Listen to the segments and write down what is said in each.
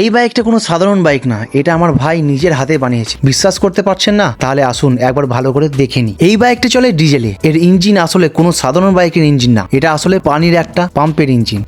এই বাইকটা কোনো সাধারণ বাইক না, এটা আমার ভাই নিজের হাতে বানিয়েছে। বিশ্বাস করতে পারছেন না? তাহলে আসুন একবার ভালো করে দেখে নি এই বাইকটা চলে ডিজেলে। এর ইঞ্জিন আসলে কোনো সাধারণ বাইকের ইঞ্জিন না। এটা আসলে পানির একটা পাম্পের ইঞ্জিন।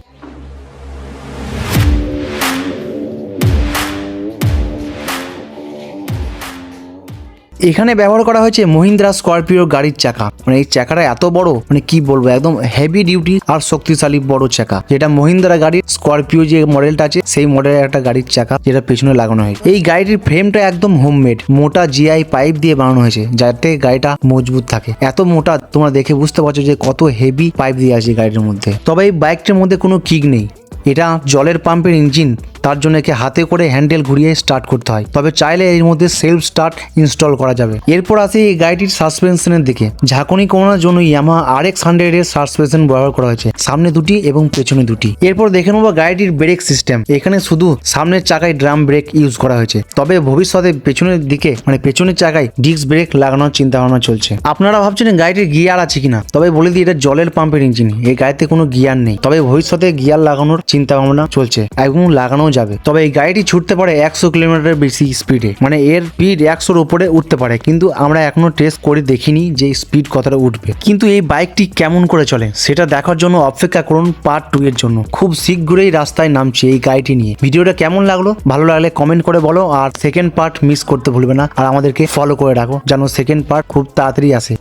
এখানে ব্যবহার করা হয়েছে মহিন্দ্রা স্করপিও গাড়ির চাকা। মানে এই চাকাটা এত বড় মানে কি বলব, একদম হেভি ডিউটি আর শক্তিশালী বড় চাকা। যেটা মহিন্দ্রা গাড়ির স্করপিও যে মডেলটা আছে, সেই মডেলের একটা গাড়ির চাকা যেটা পেছনে লাগানো হয় এই গাড়িটির ফ্রেমটা একদম হোমমেড মোটা জিআই পাইপ দিয়ে বানানো হয়েছে, যাতে গাড়িটা মজবুত থাকে। এত মোটা, তোমরা দেখে বুঝতে পারছ যে কত হেভি পাইপ দিয়ে আছে গাড়ির মধ্যে। তবে এই বাইকটার মধ্যে কোনো কিক নেই। এটা জলের পাম্পের ইঞ্জিন তার জন্য একে হাতে করে হ্যান্ডেল ঘুরিয়ে স্টার্ট করতে হয়। তবে চাইলে এর মধ্যে সেলফ স্টার্ট ইনস্টল করা যাবে। এরপর আসি এই গাড়িটির সাসপেনশনের দিকে। ঝাঁকুনি কমানোর জন্য ইয়ামা আর এক্স হান্ড্রেড এর সাসপেনশন ব্যবহার করা হয়েছে। সামনে দুটি এবং পেছনে দুটি। এরপর দেখে নেব গাড়িটির ব্রেক সিস্টেম। এখানে শুধু সামনের চাকায় ড্রাম ব্রেক ইউজ করা হয়েছে। তবে ভবিষ্যতে পেছনের দিকে মানে পেছনের চাকায় ডিস্ক ব্রেক লাগানোর চিন্তা ভাবনা চলছে। আপনারা ভাবছেন গাড়িটির গিয়ার আছে কিনা? তবে বলে দিই, এটা জলের পাম্পের ইঞ্জিন। এই গাড়িতে কোনো গিয়ার নেই। তবে ভবিষ্যতে গিয়ার লাগানোর চিন্তা ভাবনা চলছে। এবং লাগানো যাবে। তবে এই গাড়িটি ছুটতে পারে একশো কিলোমিটার বেশি স্পিডে মানে এর স্পিড একশোর উপরে উঠতে পারে। কিন্তু আমরা এখনও টেস্ট করে দেখিনি যে স্পিড কতটা উঠবে। কিন্তু এই বাইকটি কেমন করে চলে, সেটা দেখার জন্য অপেক্ষা করুন পার্ট টু এর জন্য। খুব শীঘ্রই রাস্তায় নামছে এই গাড়িটি নিয়ে। ভিডিওটা কেমন লাগল? ভালো লাগলে কমেন্ট করে বলো। আর সেকেন্ড পার্ট মিস করতে ভুলবে না। আর আমাদেরকে ফলো করে রাখো, যেন সেকেন্ড পার্ট খুব তাড়াতাড়ি আসে।